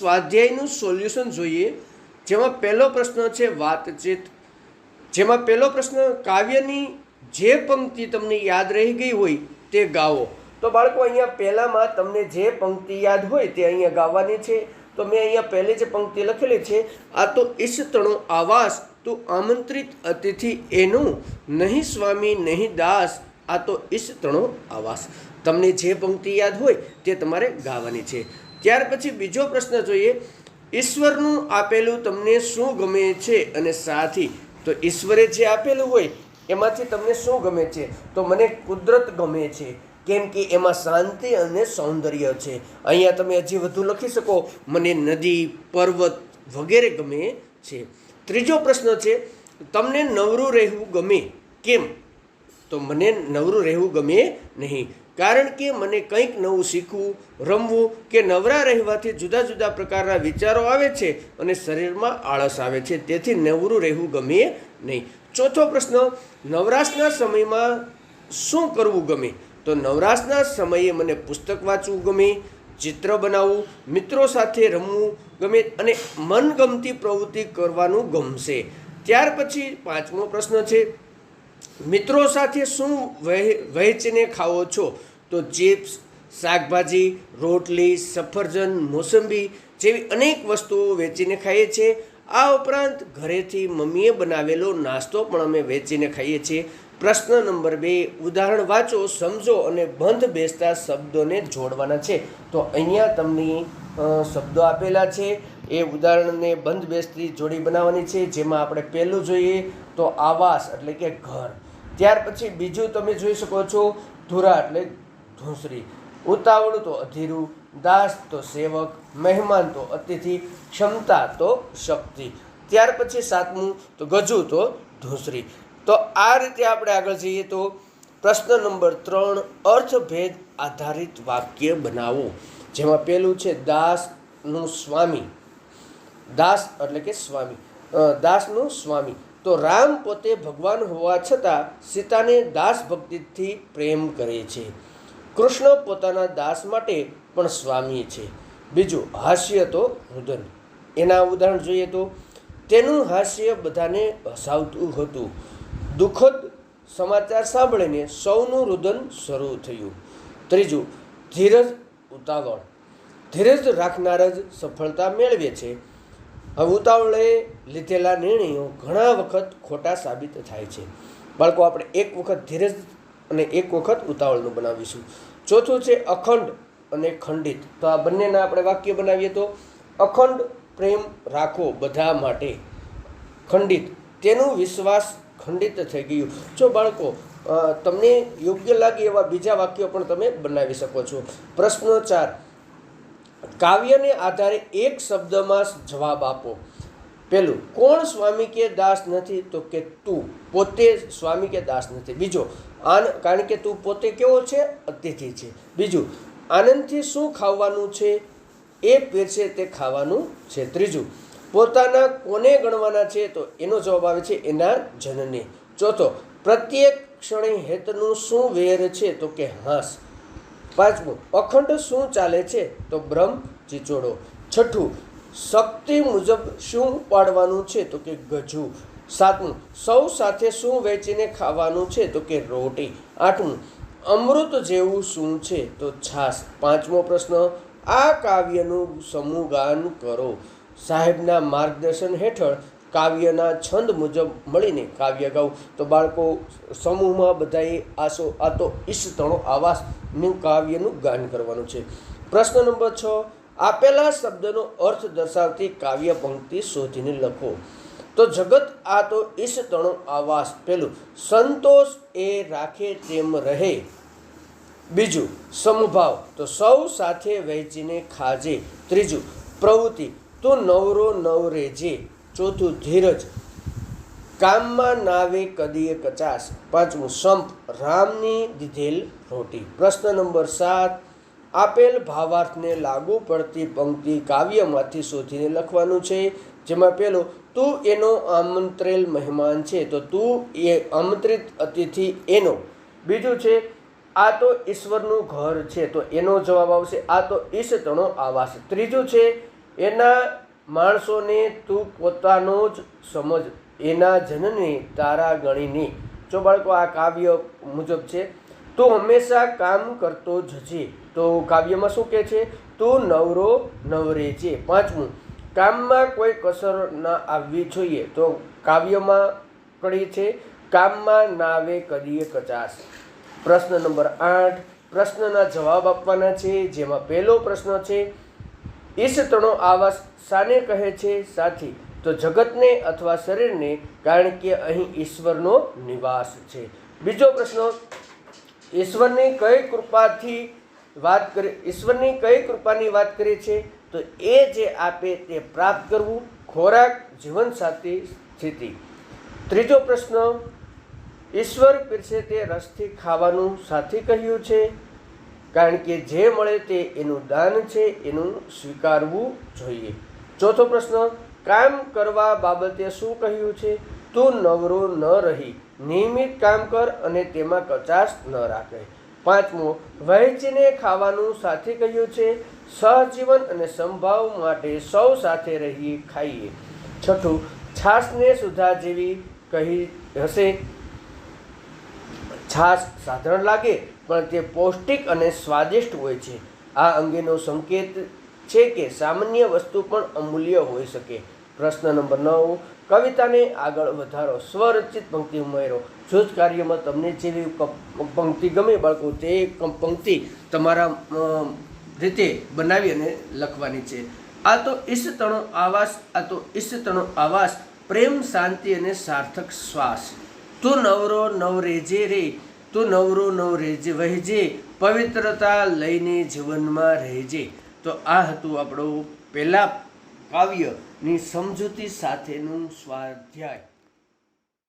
સ્વાધ્યાયનું solution જોઈએ, જેમાં પહેલો પ્રશ્ન છે વાતચીત. જેમાં પહેલો પ્રશ્ન, કાવ્યની જે પંક્તિ તમને યાદ રહી ગઈ હોય તે ગાવો. તો બાળકો, અહીંયા પહેલામાં તમને જે પંક્તિ યાદ હોય તે અહીંયા ગાવાની છે. તો મેં અહીંયા પહેલી જે પંક્તિ લખેલી છે, આ તો ઈશતણો આવાસ, તું આમંત્રિત અતિથિ એનું, નહીં સ્વામી, નહીં દાસ, આ તો ઈશતણો આવાસ. તમને જે પંક્તિ યાદ હોય તે તમારે ગાવાની છે. ત્યાર પછી બીજો પ્રશ્ન જોઈએ, ઈશ્વરનું આપેલું તમને શું ગમે છે અને સાથી? તો ઈશ્વરે જે આપેલું હોય, એમાંથી તમને શું ગમે છે? તો મને કુદરત ગમે છે, કેમ કે એમાં શાંતિ અને સૌંદર્ય છે. અહીંયા તમે હજી વધુ લખી શકો, મને નદી, પર્વત વગેરે ગમે છે. ત્રીજો પ્રશ્ન છે, તમને નવરું રહેવું ગમે, કેમ? તો મને નવરું રહેવું ગમે નહીં. કારણ કે મને કંઈક નવું શીખવું, રમવું કે નવરા રહેવાથી જુદા જુદા પ્રકારના વિચારો આવે છે અને શરીરમાં આળસ આવે છે. તેથી નવરું રહેવું ગમે નહીં. ચોથો પ્રશ્ન, નવરાશના સમયમાં શું કરવું ગમે? તો નવરાશના સમયે મને પુસ્તક વાંચવું ગમે, ચિત્ર બનાવવું, મિત્રો સાથે રમવું ગમે અને મનગમતી પ્રવૃત્તિ કરવાનું ગમશે. ત્યાર પછી પાંચમો પ્રશ્ન છે મિત્રો સાથે શું વહે- વહેંચીને ખાઓ છો? તો ચિપ્સ, શાકભાજી, રોટલી, સફરજન, મોસંબી જેવી અનેક વસ્તુઓ વેચીને ખાઈએ છીએ. આ ઉપરાંત ઘરેથી મમ્મીએ બનાવેલો નાસ્તો પણ અમે વેચીને ખાઈએ છીએ. પ્રશ્ન નંબર બે, ઉદાહરણ વાંચો, સમજો અને બંધ બેસતા શબ્દોને જોડવાના છે. તો અહીંયા તમને શબ્દો આપેલા છે. એ ઉદાહરણને બંધ બેસતી જોડી બનાવવાની છે. જેમાં આપણે પહેલું જોઈએ તો આવાસ એટલે કે ઘર. ત્યાર પછી બીજું તમે જોઈ શકો છો, ધુરા એટલે ધૂંસરી. ઉતાવળું તો અધીરું, દાસ તો સેવક, મહેમાન તો અતિથિ, ક્ષમતા તો શક્તિ. ત્યાર પછી સાતમું તો ગજુ તો ધૂંસરી. તો આ રીતે આપણે આગળ જઈએ તો પ્રશ્ન નંબર ત્રણ, અર્થભેદ આધારિત વાક્ય બનાવો. જેમાં પહેલું છે દાસનું સ્વામી. દાસ એટલે કે સ્વામી. દાસનું સ્વામી. તો રામ પોતે ભગવાન હોવા છતાં સીતાને દાસ ભક્તિથી પ્રેમ કરે છે. કૃષ્ણ પોતાના દાસ માટે પણ સ્વામી છે. બીજું હાસ્ય તો રુદન. એના ઉદાહરણ જોઈએ તો તેનું હાસ્ય બધાને હસાવતું હતું. દુઃખદ સમાચાર સાંભળીને સૌનું રુદન શરૂ થયું. ત્રીજું, ધીરજ ઉતાવળ. ધીરજ રાખનાર જ સફળતા મેળવે છે. હવે ઉતાવળે લીધેલા નિર્ણયો ઘણા વખત ખોટા સાબિત થાય છે. બાળકો, આપણે એક વખત ધીરજ અને એક વખત ઉતાવળનું બનાવીશું. ચોથું છે અખંડ અને ખંડિત. તો આ બંનેના આપણે વાક્ય બનાવીએ તો, અખંડ પ્રેમ રાખો બધા માટે. ખંડિત. તેનું વિશ્વાસ ખંડિત થઈ ગયું. જો બાળકો તમને યોગ્ય લાગે એવા બીજા વાક્યો પણ તમે બનાવી શકો છો. પ્રશ્ન ચાર કાવ્યને આધારે એક શબ્દમાં જવાબ આપો. પેલું, કોણ સ્વામી કે દાસ નથી? તો કે, તું. પોતે સ્વામી કે દાસ નથી. બીજો, આન, કારણ કે તું પોતે કેવો છે? અતિથિ છે. બીજું, આનંદથી શું ખાવાનું છે? એ પીરસે તે ખાવાનું છે. ત્રીજું પોતાના કોને ગણવાના છે તો એનો જવાબ આવે છે એના જનને. ચોથો, પ્રત્યેક ક્ષણે હેતનું શું વેર છે તો કે હાસ. પાંચમું, અખંડ શું ચાલે છે તો બ્રહ્મ ચીચોડો. છઠ્ઠું, શક્તિ મુજબ શું પાડવાનું છે તો કે ગજુ. સાતમું, સૌ સાથે શું વેચીને ખાવાનું છે તો કે રોટી. આઠમું, અમૃત જેવું શું છે તો છાસ પાંચમો પ્રશ્ન, આ કાવ્યનું સમૂહગાન કરો. સાહેબના માર્ગદર્શન હેઠળ કાવ્યના છંદ મુજબ મળીને કાવ્ય ગાવું તો બાળકો, સમૂહમાં બધાએ આસો, આ તો ઈષ્ટતણો આવાસનું કાવ્યનું ગાન કરવાનું છે. પ્રશ્ન નંબર છ આપેલા શબ્દનો અર્થ દર્શાવતી કાવ્ય પંક્તિ શોધીને લખો. તો જગત આ તો ઈષ્ટતણો આવાસ. પેલું, સંતોષ એ રાખે તેમ રહે. બીજું, સમભાવ. તો સૌ સાથે વહેંચીને ખાજે. ત્રીજું, પ્રવૃત્તિ. તું નવરો નવરે જે, ચોથું ધીરજ. કામમાં નાવે કદીએ કચાસ પાંચમું સંપ, રામની દીધેલ રોટી. પ્રશ્ન નંબર સાત, આપેલ ભાવાર્થને લાગુ પડતી પંક્તિ કાવ્યમાંથી શોધીને લખવાનું છે. જેમાં પેલો, તું એનો આમંત્રેલ મહેમાન છે. તો તું એ આમંત્રિત અતિથિ એનો. બીજું છે, આ તો ઈશ્વરનું ઘર છે. તો એનો જવાબ આવશે, આ તો ઈશતણો આવાસ. ત્રીજું છે એના માણસોને તું પોતાનો જ સમજ, એના જનને તારા ગણીની. જો બાળકો, આ કાવ્ય મુજબ છે, તો હંમેશા કામ કરતો જજે. તો કાવ્યમાં શું કહે છે? તું નવરો નવરે છે પાંચમું, કામમાં કોઈ કસર ના આવવી જોઈએ. તો કાવ્યમાં કડી છે, કામમાં ના આવે કરીએ કચાસ પ્રશ્ન નંબર આઠ, પ્રશ્નના જવાબ આપવાના છે, જેમાં પહેલો પ્રશ્ન છે ઈશતણો આવાસ સાને કહે છે, સાથી, તો જગતને અથવા શરીરને, કારણ કે અહીં ઈશ્વરનો નિવાસ છે. બીજો પ્રશ્ન, ઈશ્વરની કઈ કૃપાથી વાત કરી, ઈશ્વરની કઈ કૃપાની વાત કરી છે? તો એ જે આપે તે પ્રાપ્ત કરવું ખોરાક જીવનસાથી સ્થિતિ. ત્રીજો પ્રશ્ન, ઈશ્વર પીરસે તે રસથી ખાવાનું સાથી કહ્યું છે? કારણ કે જે મળે તે એનું દાન છે, એનું સ્વીકારવું જોઈએ. ચોથો પ્રશ્ન, કામ કરવા બાબતે શું કહ્યું છે? તું નવરો ન રહી, નિયમિત કામ કર અને તેમાં કચાશ ન રાખે. પાંચમો, વહેંચીને ખાવાનું સાથે કહ્યું છે, સહજીવન અને સંભાવ માટે સૌ સાથે રહીએ, ખાઈએ. છઠ્ઠું, છાશને સુધા જેવી કહી હશે છાશ સાધારણ લાગે, પણ તે પૌષ્ટિક અને સ્વાદિષ્ટ હોય છે. આ અંગેનો સંકેત છે કે સામાન્ય વસ્તુ પણ અમૂલ્ય હોઈ શકે. પ્રશ્ન નંબર નવ, કવિતાને આગળ વધારો. સ્વરચિત પંક્તિ ઉમેરો. જૂથ કાર્યમાં તમને જેવી પંક્તિ ગમે, બાળકો, તે પંક્તિ તમારા રીતે બનાવી અને લખવાની છે. આ તો ઈષ્ટતણો આવાસ, આ તો ઈષ્ટતણો આવાસ, પ્રેમ, શાંતિ અને સાર્થક શ્વાસ. તું નવરો નવરેજે રે તું નવરો નવ રહેજે, વહેજે, પવિત્રતા લઈને જીવનમાં રહેજે. તો આ હતું આપણું પહેલાં કાવ્યની સમજૂતી સાથેનું સ્વાધ્યાય.